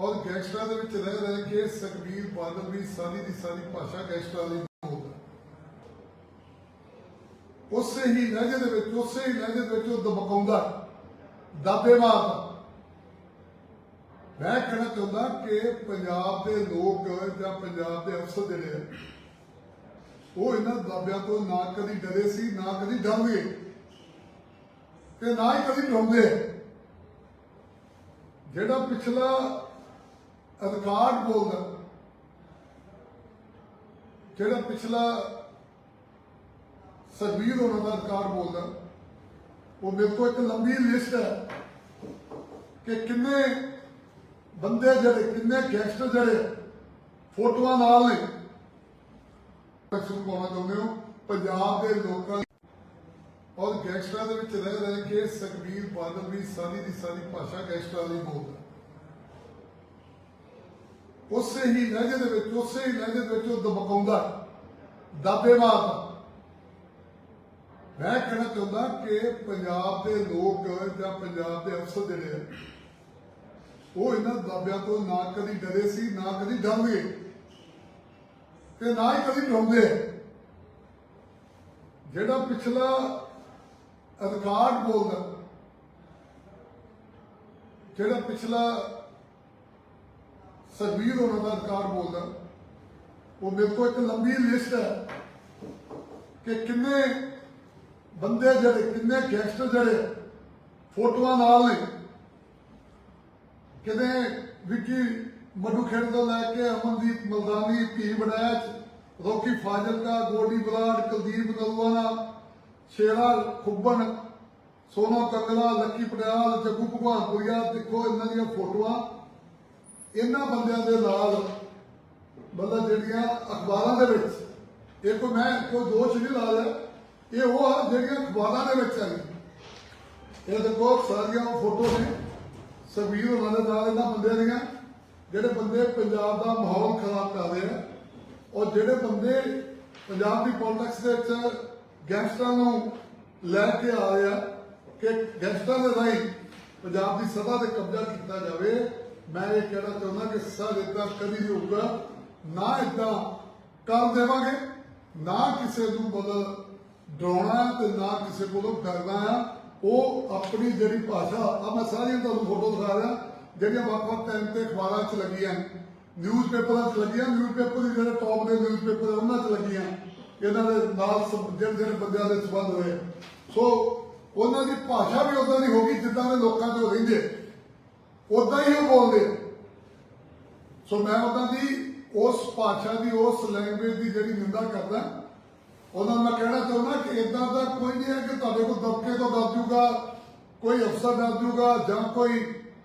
ਔਰ ਗੈਂਗਸਟਰਾਂ ਦੇ ਵਿੱਚ ਰਹਿ ਰਹਿ ਕੇ ਸੁਖਬੀਰ ਬਾਦਲ ਵੀ ਸਾਰੀ ਦੀ ਸਾਰੀ ਭਾਸ਼ਾ ਗੈਂਗਸਟਰਾਂ ਦੀ ਬੋਲਦਾ ਉਸੇ ਹੀ ਲਹਿਜੇ ਦੇ ਵਿੱਚ, ਉਸੇ ਹੀ ਲਹਿਜੇ ਦੇ ਵਿੱਚ ਉਹ ਦਬਕਾਉਂਦਾ ਦਾਬੇ ਮਾਰਦਾ ਮੈਂ ਕਹਿਣਾ ਚਾਹੁੰਦਾ ਕਿ ਪੰਜਾਬ ਦੇ ਲੋਕ ਜਾਂ ਪੰਜਾਬ ਦੇ ਅਫਸਰ ਜਿਹੜੇ ਆ, ਉਹ ਇਹਨਾਂ ਦਾਬਿਆਂ ਤੋਂ ਨਾ ਕਦੀ ਡਰੇ ਸੀ, ਨਾ ਕਦੀ ਡਰਨਗੇ ਤੇ ਨਾ ਹੀ ਕਦੀ ਡਰਾਉਂਦੇ। ਜਿਹੜਾ ਪਿਛਲਾ ਅਧਿਕਾਰ ਬੋਲਦਾ। ਜਿਹੜਾ ਪਿਛਲਾ ਸਰਵੀਰ ਹੋਣਾ ਦਾ ਅਧਿਕਾਰ ਬੋਲਦਾ, ਉਹ ਮੇਰੇ ਕੋਲ ਇੱਕ ਲੰਬੀ ਲਿਸਟ ਹੈ ਕਿ ਕਿੰਨੇ ਬੰਦੇ ਜਿਹੜੇ, ਕਿੰਨੇ ਗੈਂਗਸਟਰ ਜਿਹੜੇ ਫੋਟੋਆਂ ਨਾਲ ਨੇ। ਸ਼ੁਰੂ ਕਰਨਾ ਚਾਹੁੰਦੇ ਹੋ, ਪੰਜਾਬ ਦੇ ਲੋਕਾਂ ਔਰ ਗੈਂਗਸਟਰਾਂ ਦੇ ਵਿੱਚ ਰਹਿ ਰਹਿ ਕੇ ਸੁਖਬੀਰ ਬਾਦਲ ਵੀ ਸਾਰੀ ਦੀ ਸਾਰੀ ਭਾਸ਼ਾ ਗੈਂਗਸਟਰਾਂ ਦੀ ਬੋਲਦਾ। ਉਸੇ ਹੀ ਲਹਿਜੇ ਦੇ ਵਿੱਚ, ਉਸੇ ਹੀ ਲਹਿਜੇ ਦੇ ਵਿੱਚ ਉਹ ਦਬਕਾਉਂਦਾ ਦਾਬੇ ਮਾਰਦਾ ਮੈਂ ਕਹਿਣਾ ਚਾਹੁੰਦਾ ਕਿ ਪੰਜਾਬ ਦੇ ਲੋਕ ਜਾਂ ਪੰਜਾਬ ਦੇ ਅਫਸਰ ਜਿਹੜੇ ਆ, ਉਹ ਇਹਨਾਂ ਦਾਬਿਆਂ ਤੋਂ ਨਾ ਕਦੀ ਡਰੇ ਸੀ, ਨਾ ਕਦੀ ਡਰਨਗੇ ਤੇ ਨਾ ਹੀ ਕਦੀ ਡਰਾਉਂਦੇ। ਜਿਹੜਾ ਪਿਛਲਾ ਅਧਿਕਾਰ ਬੋਲਦਾ, ਜਿਹੜਾ ਪਿਛਲਾ ਸਰਵੀਰ ਹੋਣਾ ਦਾ ਅਧਿਕਾਰ ਬੋਲਦਾ। ਉਹ ਮੇਰੇ ਕੋਲ ਇੱਕ ਲੰਬੀ ਲਿਸਟ ਹੈ ਕਿ ਕਿੰਨੇ ਬੰਦੇ ਜਿਹੜੇ, ਕਿੰਨੇ ਗੈਂਗਸਟਰ ਜਿਹੜੇ ਫੋਟੋਆਂ ਨਾਲ ਨੇ। ਕਿਤੇ ਵਿੱਕੀ ਮਧੂ ਖੇਡ ਤੋਂ ਲੈ ਕੇ ਅਮਨਦੀਪ ਮਲਦਾਨੀ ਧੀ ਬੜੈਚ ਰੋਕੀ ਫਾਜ਼ਿਲਕਾ, ਗੋਡੀ ਬਲਾਡ ਕੁਲਦੀਪ ਨਲਵਾਨਾ ਸ਼ੇਰਾ ਖੁੱਬਣ, ਸੋਨੋ ਕੰਗਲਾ, ਲੱਕੀ ਪਟਿਆਲ, ਜੱਗੂ ਭਗਵਾਨਪੁਰੀਆ ਦੇਖੋ ਇਹਨਾਂ ਦੀਆਂ ਫੋਟੋਆਂ। ਇਹਨਾਂ ਬੰਦਿਆਂ ਦੇ ਨਾਲ, ਮਤਲਬ ਜਿਹੜੀਆਂ ਅਖਬਾਰਾਂ ਦੇ ਵਿੱਚ ਇਹ ਕੋਈ ਮੈਂ ਕੋਈ ਦੋਸ਼ ਨਹੀਂ ਲਾ ਰਿਹਾ ਇਹ ਉਹ ਆ ਜਿਹੜੀਆਂ ਅਖਬਾਰਾਂ ਦੇ ਵਿੱਚ ਆਈ ਇਹ ਦੇਖੋ, ਸਾਰੀਆਂ ਫੋਟੋ ਨੇ ਸਵੀਰ ਉਹਨਾਂ ਦੇ ਇਹਨਾਂ ਬੰਦਿਆਂ ਦੀਆਂ, ਜਿਹੜੇ ਬੰਦੇ ਪੰਜਾਬ ਦਾ ਮਾਹੌਲ ਖਰਾਬ ਕਰ ਰਹੇ ਆ, ਔਰ ਜਿਹੜੇ ਬੰਦੇ ਪੰਜਾਬ ਦੀ ਪੋਲਿਟਿਕਸ ਦੇ ਵਿੱਚ ਗੈਂਗਸਟਰਾਂ ਨੂੰ ਲੈ ਕੇ ਆ ਰਹੇ ਆ, ਕਿ ਗੈਂਗਸਟਰਾਂ ਦੇ ਰਾਹੀਂ ਪੰਜਾਬ ਦੀ ਸਭਾ ਤੇ ਕਬਜ਼ਾ ਕੀਤਾ ਜਾਵੇ ਮੈਂ ਇਹ ਕਹਿਣਾ ਚਾਹੁੰਦਾ ਕਿ ਸਰ ਇਦਾਂ ਕਦੀ ਨਹੀਂ ਹੋਊਗਾ, ਨਾ ਇਦਾਂ ਕਰ ਦੇਵਾਂਗੇ, ਨਾ ਕਿਸੇ ਨੂੰ ਮਤਲਬ ਡਰਾਉਣਾ ਤੇ ਨਾ ਕਿਸੇ ਕੋਲੋਂ ਡਰਨਾ ਉਹ ਆਪਣੀ ਜਿਹੜੀ ਭਾਸ਼ਾ, ਆ ਮੈਂ ਸਾਰੀਆਂ ਤੁਹਾਨੂੰ ਫੋਟੋ ਦਿਖਾ ਰਿਹਾ, ਜਿਹੜੀਆਂ ਵੱਖ-ਵੱਖ ਟਾਈਮ ਤੇ ਅਖਬਾਰਾਂ 'ਚ ਲੱਗੀਆਂ। ਨਿਊਜ਼ਪੇਪਰਾਂ 'ਚ ਲੱਗੀਆਂ ਨਿਊਜ਼ਪੇਪਰ ਦੇ ਜਿਹੜੇ ਟੌਪ ਦੇ ਨਿਊਜ਼ਪੇਪਰ ਉਹਨਾਂ 'ਚ ਲੱਗੀਆਂ। ਇਹਨਾਂ ਦੇ ਨਾਲ ਜਿਹੜੇ ਜਿਹੜੇ ਬੰਦਿਆਂ ਦੇ ਸੰਬੰਧ ਹੋਏ। ਸੋ ਉਹਨਾਂ ਦੀ ਭਾਸ਼ਾ ਵੀ ਉਦਾਂ ਦੀ ਹੋ ਗਈ ਜਿੱਦਾਂ ਦੇ ਲੋਕਾਂ 'ਚ ਰਹਿੰਦੇ। ਉਦਾਂ ਹੀ ਉਹ ਬੋਲਦੇ ਆ। ਸੋ ਮੈਂ ਉਹਨਾਂ ਦੀ ਉਸ ਭਾਸ਼ਾ ਦੀ, ਉਸ ਲੈਂਗੁਏਜ ਦੀ ਜਿਹੜੀ ਨਿੰਦਾ ਕਰਦਾ ਉਹਨਾਂ ਨੂੰ ਮੈਂ ਕਹਿਣਾ ਚਾਹੁੰਦਾ ਕਿ ਇਦਾਂ ਦਾ ਕੋਈ ਨਹੀਂ ਹੈ ਕਿ ਤੁਹਾਡੇ ਕੋਲ ਦਬਕੇ ਤੋਂ ਡਰ ਜੂਗਾ ਕੋਈ ਅਫਸਰ ਡਰ ਜੂਗਾ ਜਾਂ ਕੋਈ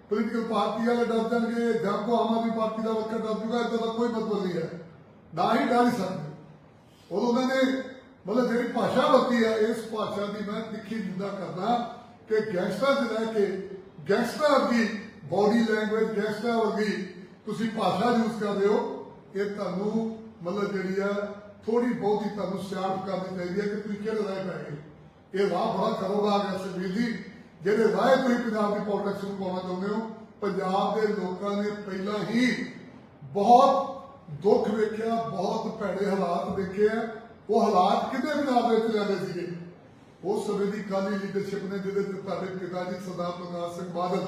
ਪੋਲੀਟੀਕਲ ਪਾਰਟੀ ਵਾਲੇ ਡਰ ਜਾਣਗੇ ਜਾਂ ਕੋਈ ਆਮ ਆਦਮੀ ਪਾਰਟੀ ਦਾ ਵਰਕਰ ਡਰ ਜੂਗਾ ਇਦਾਂ ਦਾ ਕੋਈ ਮਤਲਬ ਨਹੀਂ ਹੈ ਨਾ ਹੀ ਡਰ ਹੀ ਸਕਦੇ ਉਹ ਉਹਨਾਂ ਨੇ ਮਤਲਬ ਜਿਹੜੀ ਭਾਸ਼ਾ ਵਰਤੀ ਹੈ ਇਸ ਭਾਸ਼ਾ ਦੀ ਮੈਂ ਤਿੱਖੀ ਨਿੰਦਾ ਕਰਦਾ ਕਿ ਗੈਂਗਸਟਰ ਦੇ ਲੈ ਕੇ ਗੈਂਗਸਟਰ ਦੀ ਬਾਡੀ ਲੈਂਗੁਏਜ ਗੈਂਗਸਟਰ ਵਰਗੀ ਤੁਸੀਂ ਭਾਸ਼ਾ ਯੂਜ਼ ਕਰਦੇ ਹੋ, ਇਹ ਤੁਹਾਨੂੰ ਮਤਲਬ ਜਿਹੜੀ ਆ ਥੋੜੀ ਬਹੁਤੀ ਤੁਹਾਨੂੰ ਸਿਆਣਪ ਕਰਨੀ ਚਾਹੀਦੀ ਹੈ ਕਿ ਤੁਸੀਂ ਕਿਹੜੇ ਰਾਹ ਪੈ ਗਏ ਇਹ ਰਾਹ ਬੜਾ ਕਰੋਗਾ ਗਿਆ ਸੁਖਬੀਰ ਜੀ, ਜਿਹੜੇ ਰਾਹ ਤੁਸੀਂ ਪੰਜਾਬ ਦੀ ਪੋਲਿਟਿਕਸ ਨੂੰ ਪਾਉਣਾ ਚਾਹੁੰਦੇ ਹੋ, ਪੰਜਾਬ ਦੇ ਲੋਕਾਂ ਨੇ ਪਹਿਲਾਂ ਹੀ ਬਹੁਤ ਦੁੱਖ ਵੇਖਿਆ, ਬਹੁਤ ਭੈੜੇ ਹਾਲਾਤ ਦੇਖੇ ਆ। ਉਹ ਹਾਲਾਤ ਕਿਤੇ ਪੰਜਾਬ ਦੇ ਵਿੱਚ ਜਾਂਦੇ ਸੀਗੇ? ਉਸ ਸਮੇਂ ਦੀ ਕਾਲੀ ਲੀਡਰਸ਼ਿਪ ਨੇ, ਜਿਹਦੇ ਤੇ ਤੁਹਾਡੇ ਪਿਤਾ ਜੀ ਸਰਦਾਰ ਪ੍ਰਕਾਸ਼ ਸਿੰਘ ਬਾਦਲ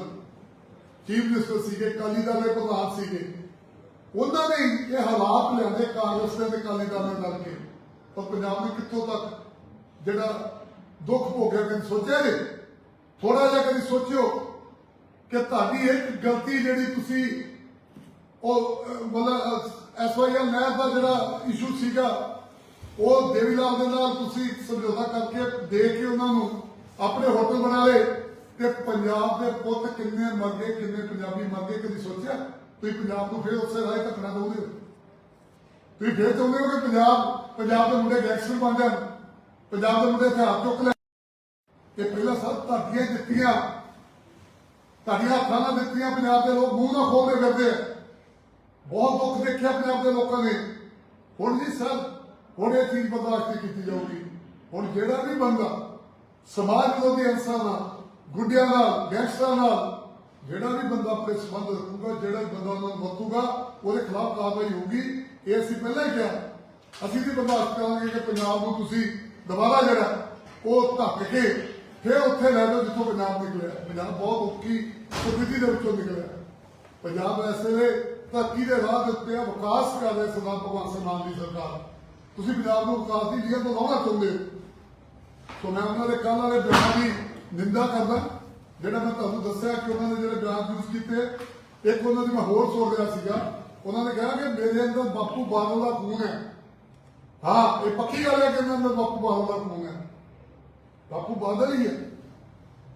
ਚੀਫ ਮਿਨਿਸਟਰ ਸੀਗੇ ਕਾਲੀ ਦਲ ਦੇ ਪ੍ਰਧਾਨ ਸੀਗੇ। ਉਹਨਾਂ ਨੇ ਇਹ ਹਾਲਾਤ ਲਿਆਂਦੇ ਕਾਂਗਰਸ ਦੇ ਤੇ ਕਾਲੀ ਦਲ ਨਾਲ ਰਲ ਕੇ। ਪਰ ਪੰਜਾਬ ਨੇ ਕਿੱਥੋਂ ਤੱਕ ਜਿਹੜਾ ਦੁੱਖ ਭੋਗਿਆ ਕਦੇ ਸੋਚਿਆ ਨਹੀਂ ਥੋੜਾ ਜਿਹਾ ਕਦੀ ਸੋਚਿਓ ਕਿ ਤੁਹਾਡੀ ਇੱਕ ਗਲਤੀ ਜਿਹੜੀ ਤੁਸੀਂ ਉਹ ਅਹ, ਮਤਲਬ ਐਸਵਾਈਐਲ ਨਹਿਰ ਦਾ ਜਿਹੜਾ ਇਸ਼ੂ ਸੀਗਾ ਉਹ ਦੇਵੀ ਲਾਲ ਦੇ ਨਾਲ ਤੁਸੀਂ ਸਮਝੌਤਾ ਕਰਕੇ ਦੇ ਕੇ ਉਹਨਾਂ ਨੂੰ ਆਪਣੇ ਹੋਟਲ ਬਣਾ ਲਏ ਤੇ ਪੰਜਾਬ ਦੇ ਪੁੱਤ ਕਿੰਨੇ ਮਰ ਗਏ ਕਿੰਨੇ ਪੰਜਾਬੀ ਮਰ ਗਏ ਕਦੀ ਸੋਚਿਆ? ਤੁਸੀਂ ਪੰਜਾਬ ਨੂੰ ਫਿਰ ਉਸੇ ਰਾਹ ਧੱਕਣਾ ਦੋਗੇ ਤੁਸੀਂ ਫਿਰ ਚਾਹੁੰਦੇ ਹੋ ਕਿ ਪੰਜਾਬ ਪੰਜਾਬ ਦੇ ਮੁੰਡੇ ਗੈਂਗਸਟਰ ਬਣ ਜਾਣ? ਪੰਜਾਬ ਦੇ ਮੁੰਡੇ ਹਥਿਆਰ ਚੁੱਕ ਲੈ ਇਹ ਪਹਿਲਾਂ ਸਭ ਧਰਤੀਆਂ ਦਿੱਤੀਆਂ। ਤੁਹਾਡੀਆਂ ਹੱਥਾਂ ਨਾਲ ਦਿੱਤੀਆਂ, ਪੰਜਾਬ ਦੇ ਲੋਕ ਮੂੰਹ ਨਾ ਖੋਲਦੇ ਫਿਰਦੇ ਬਹੁਤ ਦੁੱਖ ਦੇਖਿਆ ਪੰਜਾਬ ਦੇ ਲੋਕਾਂ ਨੇ। ਹੁਣ ਜੀ ਸਰ, ਹੁਣ ਇਹ ਚੀਜ਼ ਬਰਦਾਸ਼ਤ ਨਹੀਂ ਕੀਤੀ ਜਾਊਗੀ। ਹੁਣ ਜਿਹੜਾ ਵੀ ਬੰਦਾ ਸਮਾਜ ਵਿਰੋਧੀ ਅਨਸਰਾਂ ਨਾਲ ਗੁੱਡਿਆਂ ਨਾਲ, ਗੈਂਗਸਟਰਾਂ ਨਾਲ ਜਿਹੜਾ ਵੀ ਬੰਦਾ ਆਪਣੇ ਸੰਬੰਧ ਰੱਖੂਗਾ, ਜਿਹੜਾ ਬੰਦਾ ਉਹਨਾਂ ਨੂੰ ਵਰਤੂਗਾ, ਉਹਦੇ ਖਿਲਾਫ ਕਾਰਵਾਈ ਹੋਊਗੀ। ਇਹ ਅਸੀਂ ਪਹਿਲਾਂ ਹੀ ਕਿਹਾ। ਅਸੀਂ ਵੀ ਬਰਦਾਸ਼ਤ ਕਰਾਂਗੇ ਕਿ ਪੰਜਾਬ ਨੂੰ ਤੁਸੀਂ ਦੁਬਾਰਾ ਜਿਹੜਾ ਉਹ ਧੱਕ ਕੇ ਫਿਰ ਉੱਥੇ ਲੈ ਲਓ ਜਿੱਥੋਂ ਪੰਜਾਬ ਨਿਕਲਿਆ। ਪੰਜਾਬ ਬਹੁਤ ਔਖੀ ਸਥਿਤੀ ਦੇ ਵਿੱਚੋਂ ਨਿਕਲਿਆ। ਪੰਜਾਬ ਐਸੇ ਵੇਲੇ ਧਰਤੀ ਦੇ ਰਾਹ ਦੇ ਉੱਤੇ ਵਿਕਾਸ ਕਰ ਰਿਹਾ ਸਰਦਾਰ ਭਗਵੰਤ ਸਿੰਘ ਮਾਨ ਦੀ ਸਰਕਾਰ। ਤੁਸੀਂ ਪੰਜਾਬ ਨੂੰ ਵਿਕਾਸ ਦੀ ਲੀਹਾਂ ਤੋਂ ਲਾਉਣਾ ਚਾਹੁੰਦੇ ਹੋ। ਸੋ ਮੈਂ ਉਹਨਾਂ ਦੇ ਕੱਲ੍ਹ ਵਾਲੇ ਬਿਆਨਾਂ ਦੀ ਨਿੰਦਾ ਕਰਦਾ, ਜਿਹੜਾ ਮੈਂ ਤੁਹਾਨੂੰ ਦੱਸਿਆ ਕਿ ਉਹਨਾਂ ਨੇ ਜਿਹੜੇ ਬਿਆਨ ਯੂਜ਼ ਕੀਤੇ, ਇੱਕ ਉਹਨਾਂ ਦੀ ਮੈਂ ਹੋਰ ਸੁਣ ਰਿਹਾ ਸੀਗਾ, ਉਹਨਾਂ ਨੇ ਕਿਹਾ ਕਿ ਮੇਰੇ ਅੰਦਰ ਬਾਪੂ ਬਾਦਲ ਦਾ ਖੂਨ ਹੈ। ਹਾਂ, ਇਹ ਪੱਕੀ ਗੱਲ ਹੈ ਕਿ ਇਹਨਾਂ ਅੰਦਰ ਬਾਪੂ ਬਾਦਲ ਦਾ ਖੂਨ ਹੈ। ਬਾਪੂ ਬਾਦਲ ਹੀ ਹੈ।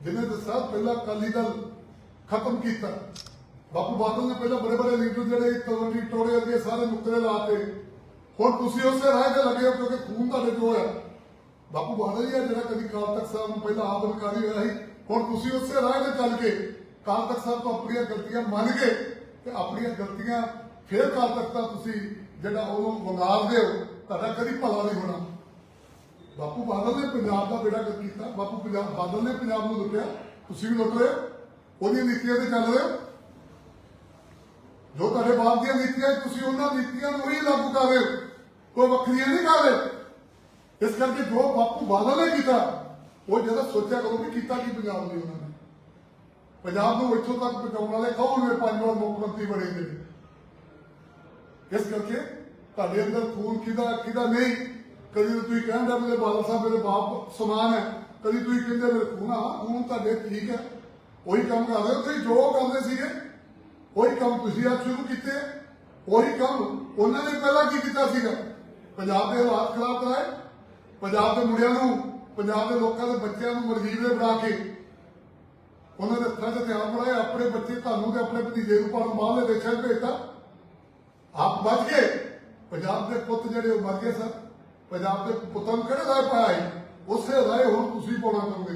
ਜਿਹਨੇ ਦੱਸਿਆ, ਪਹਿਲਾਂ ਅਕਾਲੀ ਦਲ ਖਤਮ ਕੀਤਾ। ਬਾਪੂ ਬਾਦਲ ਨੇ ਪਹਿਲਾਂ ਬੜੇ ਬੜੇ ਲੀਡਰ ਜਿਹੜੇ ਤਲਵੰਡੀ ਟੋੜੇ ਅੱਗੇ ਸਾਰੇ ਨੁਕਰੇ ਲਾਤੇ ਹੁਣ ਤੁਸੀਂ ਉਸੇ ਰਾਹ ਤੇ ਲੱਗੇ ਹੋ ਕਿਉਂਕਿ ਖੂਨ ਤੁਹਾਡੇ ਜੋ ਹੈ ਬਾਪੂ ਬਾਦਲ ਜੀ ਹੈ ਜਿਹੜਾ ਕਦੀ ਕਾਲ ਤਖਤ ਸਾਹਿਬ ਨੂੰ ਪਹਿਲਾਂ ਆਪ ਅਧਿਕਾਰੀ ਹੋਇਆ ਸੀ, ਹੁਣ ਤੁਸੀਂ ਉਸੇ ਰਾਹ ਤੇ ਚੱਲ ਕੇ ਕਾਲ ਤਖਤ ਸਾਹਿਬ ਤੋਂ ਆਪਣੀਆਂ ਗਲਤੀਆਂ ਮੰਨ ਕੇ ਤੇ ਆਪਣੀਆਂ ਗਲਤੀਆਂ ਫੇਰ ਕਾਲ ਤਖਤ ਦਾ ਤੁਸੀਂ ਜਿਹੜਾ ਉਹਨੂੰ ਵੰਗਾਰਦੇ ਹੋ, ਤੁਹਾਡਾ ਕਦੀ ਭਲਾ ਨਹੀਂ ਹੋਣਾ। ਬਾਪੂ ਬਾਦਲ ਨੇ ਪੰਜਾਬ ਦਾ ਬੇੜਾ ਕਰ ਕੀਤਾ, ਬਾਪੂ ਪੰਜਾਬ ਬਾਦਲ ਨੇ ਪੰਜਾਬ ਨੂੰ ਲੁੱਟਿਆ, ਤੁਸੀਂ ਵੀ ਲੁੱਟ ਰਹੇ ਹੋ ਉਹਦੀਆਂ ਨੀਤੀਆਂ ਤੇ ਚੱਲ ਰਹੇ ਹੋ। ਜੋ ਤੁਹਾਡੇ ਬਾਪ ਦੀਆਂ ਨੀਤੀਆਂ, ਤੁਸੀਂ ਉਹਨਾਂ ਨੀਤੀਆਂ ਨੂੰ ਹੀ ਲਾਗੂ ਕਰ ਰਹੇ ਹੋ, ਕੋਈ ਵੱਖਰੀਆਂ ਨਹੀਂ ਕਰ ਰਹੇ। ਇਸ ਕਰਕੇ ਜੋ ਬਾਪੂ ਬਾਦਲ ਨੇ ਕੀਤਾ ਉਹ ਜਦੋਂ ਸੋਚਿਆ ਕਰੋ ਵੀ ਕੀਤਾ ਕੀ ਪੰਜਾਬ ਨੇ ਉਹਨਾਂ ਨੇ ਪੰਜਾਬ ਨੂੰ ਇੱਥੋਂ ਤੱਕ ਪਹੁੰਚਾਉਣ ਵਾਲੇ ਕੌਣ ਨੇ ਪੰਜ ਵਾਰ ਮੁੱਖ ਮੰਤਰੀ ਬਣੇ ਨੇ ਇਸ ਕਰਕੇ ਤੁਹਾਡੇ ਅੰਦਰ ਖੂਨ ਕਿਹਦਾ ਕਿਹਦਾ ਨਹੀਂ? ਕਦੀ ਤਾਂ ਤੁਸੀਂ ਕਹਿੰਦੇ ਮੇਰੇ ਬਾਦਲ ਸਾਹਿਬ, ਮੇਰੇ ਬਾਪ ਸਮਾਨ ਹੈ। ਕਦੀ ਤੁਸੀਂ ਕਹਿੰਦੇ ਮੇਰੇ ਖੂਨ ਆ, ਖੂਨ ਤੁਹਾਡੇ ਠੀਕ ਹੈ। ਉਹੀ ਕੰਮ ਕਰ ਰਹੇ ਹੋ। ਤੁਸੀਂ ਜੋ ਕਰਦੇ ਸੀਗੇ, ਉਹੀ ਕੰਮ ਤੁਸੀਂ ਅੱਜ ਸ਼ੁਰੂ ਕੀਤੇ। ਉਹੀ ਕੰਮ ਉਹਨਾਂ ਨੇ ਪਹਿਲਾਂ ਕੀ ਕੀਤਾ ਸੀਗਾ? ਪੰਜਾਬ ਦੇ ਹਾਲਾਤ ਖਰਾਬ ਕਰਾਏ। ਪੰਜਾਬ ਦੇ ਮੁੰਡਿਆਂ ਨੂੰ, ਪੰਜਾਬ ਦੇ ਲੋਕਾਂ ਦੇ ਬੱਚਿਆਂ ਨੂੰ ਮਰਜੀਬ ਦੇ ਬਣਾ ਕੇ ਉਹਨਾਂ ਦੇ ਹੱਥਾਂ 'ਚ ਹਥਿਆਰ ਬਣਾਏ, ਆਪਣੇ ਬੱਚੇ ਤੁਹਾਨੂੰ ਤੇ ਆਪਣੇ ਭਤੀਜੇ ਨੂੰ ਪੜਨ ਬਾਹਰਲੇ ਦੇਸ਼ਾਂ 'ਚ ਭੇਜਤਾ। ਆਪ ਬਚ ਗਏ। ਪੰਜਾਬ ਦੇ ਪੁੱਤ ਜਿਹੜੇ ਉਹ ਮਰ ਗਏ ਸਨ। ਪੰਜਾਬ ਦੇ ਪੁੱਤਾਂ ਨੂੰ ਕਿਹੜੇ ਰਾਹ ਪਾਇਆ ਉਸੇ ਰਾਹ ਹੁਣ ਤੁਸੀਂ ਪਾਉਣਾ ਚਾਹੁੰਦੇ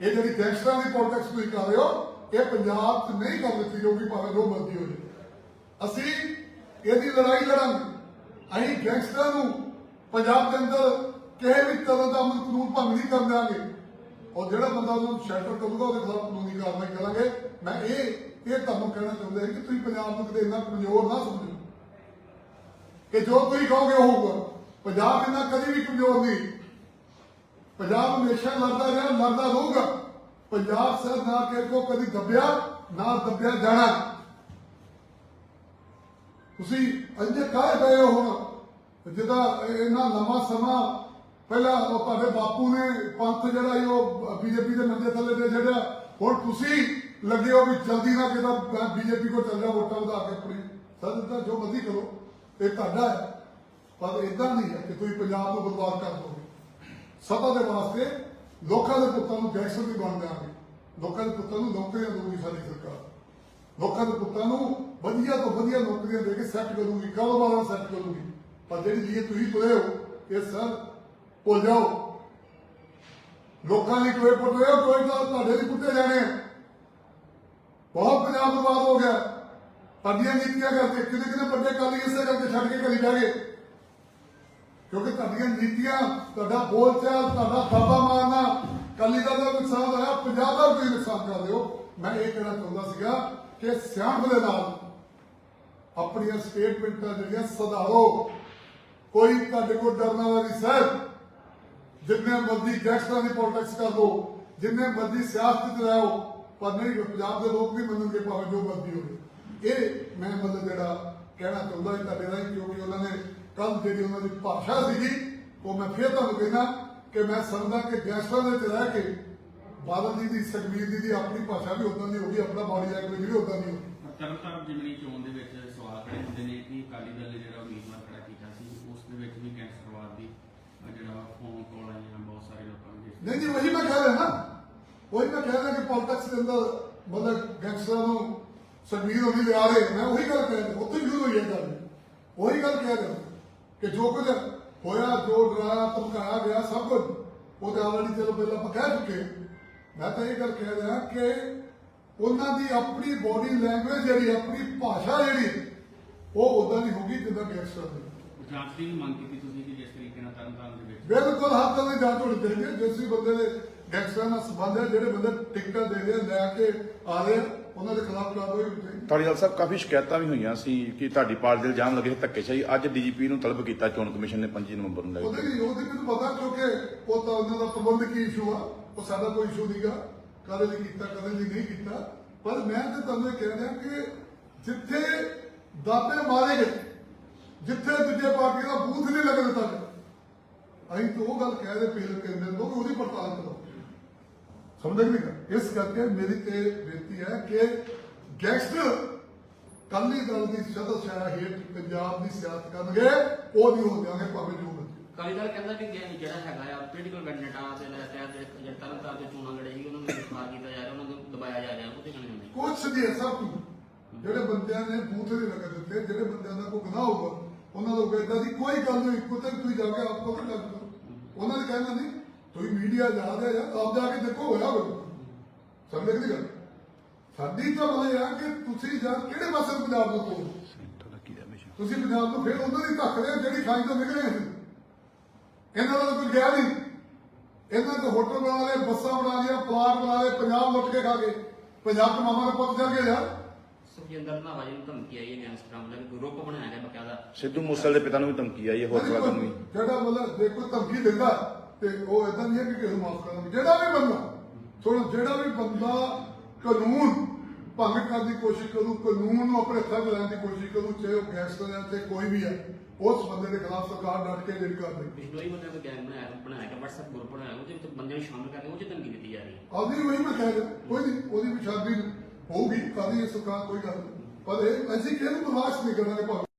ਇਹ ਜਿਹੜੀ ਗੈਂਗਸਟਰਾਂ ਦੀ ਪੋਲਿਟਿਕਸ ਤੁਸੀਂ ਕਰ ਰਹੇ ਹੋ, ਇਹ ਪੰਜਾਬ 'ਚ ਨਹੀਂ ਕਰ ਦਿੱਤੀ ਜਾਊਗੀ, ਭਾਵੇਂ ਜੋ ਮਰਜ਼ੀ ਹੋ ਜਾਵੇ। ਅਸੀਂ ਇਹਦੀ ਲੜਾਈ ਲੜਾਂਗੇ। ਅਸੀਂ ਗੈਂਗਸਟਰਾਂ ਨੂੰ ਪੰਜਾਬ ਦੇ ਅੰਦਰ ਦਾ ਭੰਗ ਨਹੀਂ ਕਰ ਦਿਆਂਗੇ ਔਰ ਜਿਹੜਾ ਬੰਦਾ ਉਹਨੂੰ ਸ਼ੈਲਟਰ ਕਰੂਗਾ ਉਹਦੇ ਖਿਲਾਫ ਕਾਨੂੰਨੀ ਕਾਰਵਾਈ ਕਰਾਂਗੇ। ਮੈਂ ਇਹ ਇਹ ਤੁਹਾਨੂੰ ਕਹਿਣਾ ਚਾਹੁੰਦਾ ਹਾਂ ਕਿ ਤੁਸੀਂ ਪੰਜਾਬ ਨੂੰ ਕਿਤੇ ਇੰਨਾ ਕਮਜ਼ੋਰ ਨਾ ਸਮਝੋ। ਕਿ ਜੋ ਤੁਸੀਂ ਕਹੋਗੇ ਉਹ ਹੋਊਗਾ। ਪੰਜਾਬ ਇੰਨਾ ਕਦੀ ਵੀ ਕਮਜ਼ੋਰ ਨਹੀਂ। ਪੰਜਾਬ ਹਮੇਸ਼ਾ ਲੜਦਾ ਰਿਹਾ, ਲੜਦਾ ਰਹੂਗਾ। ਪੰਜਾਬ ਸਿਰ ਨਾ ਕੇ ਕੋ ਕਦੀ ਦੱਬਿਆ, ਨਾ ਦੱਬਿਆ ਜਾਣਾ। ਤੁਸੀਂ ਅੰਜੇ ਕਾਹ ਗਏ ਹੋ ਹੁਣ? ਜਿਹਦਾ ਇੰਨਾ ਲੰਮਾ ਸਮਾਂ ਪਹਿਲਾਂ ਉਹ ਤੁਹਾਡੇ ਬਾਪੂ ਨੇ ਪੰਥ ਜਿਹੜਾ ਸੀ ਉਹ ਬੀਜੇਪੀ ਦੇ ਮੰਜੇ ਥੱਲੇ ਦੇ ਜਿਹੜਾ ਹੁਣ ਤੁਸੀਂ ਲੱਗੇ ਹੋ ਵੀ ਜਲਦੀ ਨਾ ਕਿਦਾ ਬੀਜੇਪੀ ਕੋ ਚੱਲ ਜਾ ਵੋਟਾਂ ਵਧਾ ਕੇ ਆਪਣੀ ਸਦ ਜੋ ਮਰਜ਼ੀ ਕਰੋ। ਇਹ ਤੁਹਾਡਾ ਹੈ। ਪਰ ਇਦਾਂ ਨਹੀਂ ਹੈ ਕਿ ਤੁਸੀਂ ਪੰਜਾਬ ਨੂੰ ਬਰਬਾਦ ਕਰ ਦੋਗੇ। ਸਤਾ ਦੇ ਵਾਸਤੇ ਲੋਕਾਂ ਦੇ ਪੁੱਤਾਂ ਨੂੰ ਗੈਂਗਸਟਰ ਵੀ ਬਣ ਦਿਆਂਗੇ ਲੋਕਾਂ ਦੇ ਪੁੱਤਾਂ ਨੂੰ ਨੌਕਰੀਆਂ ਦੇਊਗੀ ਸਾਡੀ ਸਰਕਾਰ। ਲੋਕਾਂ ਦੇ ਪੁੱਤਾਂ ਨੂੰ ਵਧੀਆ ਤੋਂ ਵਧੀਆ ਨੌਕਰੀਆਂ ਦੇ ਕੇ ਸੈੱਟ ਕਰੂਗੀ ਕਾਰੋਬਾਰਾਂ ਸੈੱਟ ਕਰੂਗੀ। ਪਰ ਜਿਹੜੀ ਲਈ ਤੁਸੀਂ ਤੁਰੇ ਹੋ, ਇਹ ਸਰ ਭੁੱਲ ਜਾਓ। ਲੋਕਾਂ ਲਈ ਟੋਏ ਪੁੱਟ ਰਹੇ ਹੋ, ਟੋਏ ਤਾਂ ਤੁਹਾਡੇ ਲਈ ਪੁੱਟੇ ਜਾਣੇ ਬਹੁਤ ਪੰਜਾਬ ਬਰਬਾਦ ਹੋ ਗਿਆ। ਤੁਹਾਡੀਆਂ ਨੀਤੀਆਂ ਕਰਕੇ ਕਿਤੇ ਕਿਤੇ ਵੱਡੇ ਕਾਲੀ ਇਸੇ ਕਰਕੇ ਛੱਡ ਕੇ ਘਰੀ ਜਾ ਗਏ। ਕਿਉਂਕਿ ਤੁਹਾਡੀਆਂ ਨੀਤੀਆਂ, ਤੁਹਾਡਾ ਬੋਲਚਾਲ ਤੁਹਾਡਾ ਬਾਬਾ ਮਾਰਨਾ ਕਾਲੀ ਦਲ ਦਾ ਨੁਕਸਾਨ ਹੋਇਆ, ਪੰਜਾਬ ਦਾ ਵੀ ਨੁਕਸਾਨ ਕਰ ਦਿਓ। ਮੈਂ ਇਹ ਕਹਿਣਾ ਚਾਹੁੰਦਾ ਸੀਗਾ ਕਿ ਸਿਆਣਪ ਦੇ ਨਾਲ ਆਪਣੀਆਂ ਸਟੇਟਮੈਂਟਾਂ ਜਿਹੜੀਆਂ ਸੁਧਾਰੋ। ਕੋਈ ਤੁਹਾਡੇ ਕੋਲ ਡਰਨ ਵਾਲੀ ਸਰ ਜਿੰਨੇ ਮਰਜ਼ੀ ਗੈਂਗਸਟਰਾਂ ਦੀ ਪੋਲਿਟਿਕਸ ਕਰ ਲੋ ਜਿੰਨੇ ਮਰਜ਼ੀ ਸਿਆਸਤ ਚ ਰਹੋ, ਪਰ ਨਹੀਂ, ਪੰਜਾਬ ਦੇ ਲੋਕ ਵੀ ਮੰਨਣਗੇ ਭਾਵੇਂ ਜੋ ਮਰਜ਼ੀ ਹੋਵੇ। ਇਹ ਮੈਂ ਮਤਲਬ ਜਿਹੜਾ ਕਹਿਣਾ ਚਾਹੁੰਦਾ ਸੀ ਤੁਹਾਡੇ ਰਾਹੀਂ, ਕਿਉਂਕਿ ਉਹਨਾਂ ਨੇ ਕੱਲ ਜਿਹੜੀ ਉਹਨਾਂ ਦੀ ਭਾਸ਼ਾ ਸੀਗੀ, ਉਹ ਮੈਂ ਫਿਰ ਤੁਹਾਨੂੰ ਕਹਿੰਦਾ ਕਿ ਮੈਂ ਸਮਝਦਾ ਕਿ ਗੈਂਗਸਟਰਾਂ ਦੇ ਚ ਰਹਿ ਕੇ ਬਾਦਲ ਜੀ ਦੀ ਸੁਖਬੀਰ ਜੀ ਦੀ ਆਪਣੀ ਭਾਸ਼ਾ ਵੀ ਉਦਾਂ ਦੀ ਹੋਗੀ ਆਪਣਾ ਬਾਡੀ ਲੈਂਗੁਏਜ ਵੀ ਉਦਾਂ ਦੀ ਹੋਗੀ ਤਰਨਤਾਰਨ ਜ਼ਿਮਨੀ ਚੋਣ ਦੇ ਵਿੱਚ ਸਵਾਲ ਖੜੇ ਹੁੰਦੇ ਨੇ ਕਿ ਅਕਾਲੀ ਦਲ ਨੇ ਜਿਹੜਾ ਉਮੀਦਵਾਰ ਖੜਾ ਕੀਤਾ ਸੀ ਉਸ ਦੇ ਵਿੱਚ ਵੀ ਗੈਂਗਸਟਰਵਾਦ ਦੀ ਅਹ ਜਿਹੜਾ ਫੋਨ ਕਾਲ ਆਈਆਂ ਬਹੁਤ ਸਾਰੇ ਲੋਕਾਂ ਨੂੰ ਜਿਸ- ਨਹੀਂ ਜੀ ਵਹੀ ਮੈਂ ਕਹਿ ਰਿਹਾ ਨਾ। ਵਹੀ ਮੈਂ ਕਹਿ ਰਿਹਾ ਕਿ ਪੋਲਿਟਿਕਸ ਦੇ ਅੰਦਰ ਮਤਲਬ ਗੈਂਗਸਟਰਾਂ ਨੂੰ ਸੁਖਬੀਰ ਹੋਣੀ ਲਿਆ ਰਹੇ ਮੈਂ ਉਹੀ ਗੱਲ ਕਹਿ ਰਿਹਾ। ਉੱਥੇ ਸ਼ੁਰੂ ਹੋਈ ਹੈ ਗੱਲ। ਉਹੀ ਗੱਲ ਕਹਿ ਰਿਹਾ ਕਿ ਜੋ ਕੁਝ ਹੋਇਆ ਜੋ ਡਰਾਇਆ ਧਮਕਾਇਆ ਗਿਆ ਸਭ ਕੁਝ ਉਹਦੇ ਆਲਰੇਡੀ ਚਲੋ ਪਹਿਲਾਂ ਆਪਾਂ ਕਹਿ ਚੁੱਕੇ ਮੈਂ ਤਾਂ ਇਹ ਗੱਲ ਕਹਿ ਰਿਹਾ ਕਿ ਉਹਨਾਂ ਦੀ ਆਪਣੀ ਬੋਡੀ ਲੈਂਗੁਏਜ ਜਿਹੜੀ ਆਪਣੀ ਭਾਸ਼ਾ ਜਿਹੜੀ ਉਹ ਉਦਾਂ ਦੀ ਹੋਗੀ ਜਿੱਦਾਂ ਗੈਂਗਸਟਰ ਦੀ। ਜਾਂਚ ਦੀ ਮੰਗ ਕੀਤੀ ਤੁਸੀਂ ਕਿ ਜਿਸ ਤਰੀਕੇ ਨਾਲ ਤਰਨਤਾਰਨ ਦੇ ਵਿੱਚ ਬਿਲਕੁਲ ਹੱਥ ਨਾਲ ਜਾਂਚ ਹੋਣੀ ਚਾਹੀਦੀ ਹੈ ਜਿਸ ਵੀ ਬੰਦੇ ਦੇ ਗੈਂਗਸਟਰਾਂ ਨਾਲ ਸੰਬੰਧ ਹੈ ਜਿਹੜੇ ਬੰਦੇ ਟਿਕਟਾਂ ਦੇ ਰਹੇ ਆ, ਲੈ ਕੇ ਆ ਰਹੇ ਆ, ਉਹਨਾਂ ਦੇ ਖਿਲਾਫ ਕਾਰਵਾਈ ਹੋਣੀ ਚਾਹੀਦੀ ਧਾਲੀਵਾਲ ਸਾਹਿਬ ਕਾਫੀ ਸ਼ਿਕਾਇਤਾਂ ਵੀ ਹੋਈਆਂ ਸੀ ਕਿ ਤੁਹਾਡੀ ਪਾਰਟੀ ਦੇ ਇਲਜ਼ਾਮ ਲੱਗੇ ਸੀ ਧੱਕੇਸ਼ਾਹੀ। ਅੱਜ ਡੀਜੀਪੀ ਨੂੰ ਤਲਬ ਕੀਤਾ ਚੋਣ ਕਮਿਸ਼ਨ ਨੇ 25 ਨਵੰਬਰ ਨੂੰ ਲੈ ਉਹਦੇ ਲਈ ਉਹਦੇ ਮੈਨੂੰ ਪਤਾ ਕਿਉਂਕਿ ਉਹ ਤਾਂ ਉਹਨਾਂ ਦਾ ਪ੍ਰਬੰਧਕੀ ਇਸ਼ੂ ਆ ਉਹ ਸਾਡਾ ਕੋਈ ਇਸ਼ੂ ਨਹੀਂਗਾ ਕਦੇ ਲਈ ਕੀਤਾ ਕਦੇ ਲਈ ਨਹੀਂ ਕੀਤਾ। ਪਰ ਮੈਂ ਤੇ ਤੁਹਾਨੂੰ ਇਹ ਕਹਿ ਰਿਹਾ ਕਿ ਜਿੱਥੇ ਦਾਬੇ ਮਾਰੇ ਗਏ ਜਿੱਥੇ ਦੂਜੇ ਪਾਰਟੀ ਦਾ ਬੂਥ ਨਹੀਂ ਲੱਗ ਦਿੱਤਾ ਗਿਆ ਅਸੀਂ ਤਾਂ ਉਹ ਗੱਲ ਕਹਿ ਰਹੇ ਪਹਿਲ ਕਹਿੰਦੇ ਤੋਂ ਉਹਦੀ ਪੜਤਾਲ ਕਰੋ। ਸਮਝ ਗਏ ਨਹੀਂ? ਇਸ ਕਰਕੇ ਮੇਰੀ ਤੇ ਬੇਨਤੀ ਹੈ ਕਿ ਗੈਂਗਸਟਰ ਕੱਲੀ ਦਲ ਦੀ ਸਦਸਿਆ ਹੇਠ ਪੰਜਾਬ ਦੀ ਸਿਆਸਤ ਕਰਨਗੇ ਉਹ ਨਹੀਂ ਹੋ ਜਾਣਗੇ ਭਾਵੇਂ ਜੋ ਕਾਲੀ ਦਲ ਕਹਿੰਦਾ ਕਿ ਜੇ- ਜਿਹੜਾ ਹੈਗਾ ਆ ਪੋਲੀਟੀਕਲ ਕੈਂਡੀਡੇਟਾਂ ਦੇ ਲੈ ਤਹਿਤ ਜਿਹੜੇ ਜਿਹੜੇ ਤਰਨਤਾਰਨ ਦੇ ਚੋਣਾਂ ਲੜੇ ਸੀ ਉਹਨਾਂ ਨੂੰ ਗ੍ਰਿਫਤਾਰ ਕੀਤਾ ਜਾ ਰਿਹਾ ਉਹਨਾਂ ਨੂੰ ਦਬਾਇਆ ਜਾ ਰਿਹਾ ਉਹਦੇ ਕਹਿਣੇ ਹੁੰਦੇ ਕੁਛ ਨਹੀਂ ਹੈ ਸਭ ਕੁਝ ਜਿਹੜੇ ਬੰਦਿਆਂ ਨੇ ਬੂਥ ਨਹੀਂ ਲਗਾ ਦਿੱਤੇ ਜਿਹੜੇ ਬੰਦਿਆਂ ਦਾ ਕੋਈ ਗੁਨਾਹ ਹੋਊਗਾ ਉਹਨਾਂ ਦਾ ਕਹਿੰਦਾ ਦੀ ਕੋਈ ਗੱਲ ਨਹੀਂ ਕੁੱਤੇ ਤੁਸੀਂ ਜਾ ਕੇ ਆਪ ਕੋਲ ਗੱਲ ਕਰੋ ਉਹਨਾਂ ਨੇ ਕਹਿਣਾ ਨਹੀਂ, ਤੁਸੀਂ ਮੀਡੀਆ ਜਾ ਰਿਹਾ ਯਾਰ ਆਪ ਜਾ ਕੇ ਦੇਖੋ, ਹੋਇਆ ਹੋਵੇ ਸਮਝ ਗਏ ਗੱਲ? ਸਾਡੀ ਤਾਂ ਮਤਲਬ ਇਹ ਆ ਕਿ ਤੁਸੀਂ ਜਾ ਕਿਹੜੇ ਪਾਸੇ ਪੰਜਾਬ ਨੂੰ ਤੋੜ ਤੁਸੀਂ ਪੰਜਾਬ ਨੂੰ ਫਿਰ ਉਹਨਾਂ ਦੀ ਧੱਕ ਲਿਆ ਜਿਹੜੀ ਖਾਈ ਤੋਂ ਨਿਕਲੇ ਸੀ ਇਹਨਾਂ ਦਾ ਕੋਈ ਗਿਆ ਨਹੀਂ। ਇਹਨਾਂ ਦੇ ਹੋਟਲ ਬਣਾ ਲਏ, ਬੱਸਾਂ ਬਣਾ ਲਈਆਂ, ਪਲਾਟ ਬਣਾ ਲਏ ਪੰਜਾਬ ਲੁੱਟ ਕੇ ਖਾ ਗਏ। ਪੰਜਾਬ ਤੋਂ ਮਾਮਾ ਦਾ ਪੁੱਤ ਚੱਲ ਗਏ ਯਾਰ ਸੁਖਜਿੰਦਰ ਰੰਧਾਵਾ ਜੀ ਨੂੰ ਧਮਕੀ ਆਈ ਹੈ ਗੈਂਗਸਟਰਾਂ ਵੱਲੋਂ ਕਿ ਗਰੁੱਪ ਬਣਾਇਆ ਗਿਆ ਬਕਾਇਦਾ। ਸਿੱਧੂ ਮੂਸੇਵਾਲੇ ਦੇ ਪਿਤਾ ਨੂੰ ਵੀ ਧਮਕੀ ਆਈ ਹੈ ਹੋਰ ਕਲਾਕਾਂ ਨੂੰ ਵੀ ਜਿਹੜਾ ਮਤਲਬ ਜੇ ਕੋਈ ਧਮਕੀ ਦਿੰਦਾ ਤੇ ਉਹ ਇਦਾਂ ਨਹੀਂ ਹੈ ਕਿ ਕਿਸੇ ਨੂੰ ਮਾਫ ਕਰਨਾ ਜਿਹੜਾ ਵੀ ਬੰਦਾ ਥੋੜਾ ਜਿਹੜਾ ਵੀ ਬੰਦਾ ਕਾਨੂੰਨ ਭੰਗ ਕਰਨ ਦੀ ਕੋਸ਼ਿਸ਼ ਕਰੂ ਕਾਨੂੰਨ ਨੂੰ ਆਪਣੇ ਹੱਥਾਂ 'ਚ ਲੈਣ ਦੀ ਕੋਸ਼ਿਸ਼ ਕਰੂ ਚਾਹੇ ਉਹ ਗੈਂਗਸਟਰ ਹੈ ਤੇ ਕੋਈ ਵੀ ਹੈ ਉਸ ਬੰਦੇ ਦੇ ਖਿਲਾਫ ਸਰਕਾਰ ਡਟ ਕੇ ਜਿਹੜੀ ਕਾਰਵਾਈ ਪਿਛਲੇ ਹੀ ਬੰਦਿਆਂ ਗੈਂਗ ਬਣਾਇਆ ਬਣਾਇਆ ਗਿਆ WhatsApp ਗਰੁੱਪ ਬਣਾਇਆ ਉਹਦੇ ਵਿੱਚ ਬੰਦਿਆਂ ਨੂੰ ਸ਼ਾਮਲ ਕਰਕੇ ਉਹ 'ਚ ਧਮਕੀ ਦਿੱਤੀ ਜਾ ਰਹੀ ਹੈ। ਆਦੀ ਵਹੀ ਮੈਂ ਕਹਿ ਰਿਹਾ ਕੋਈ ਨਹੀਂ ਉਹਦੀ ਵੀ ਸ਼ਾਦੀ ਹੋਊਗੀ ਕਾਦੀ ਸਰਕਾਰ ਕੋਈ ਗੱਲ ਨਹੀਂ। ਪਰ ਇਹ ਅਸੀਂ ਕਿਹਨੂੰ ਬਰਦਾਸ਼ਤ ਨਹੀਂ ਕਰਾਂਗੇ ਭਾਵੇਂ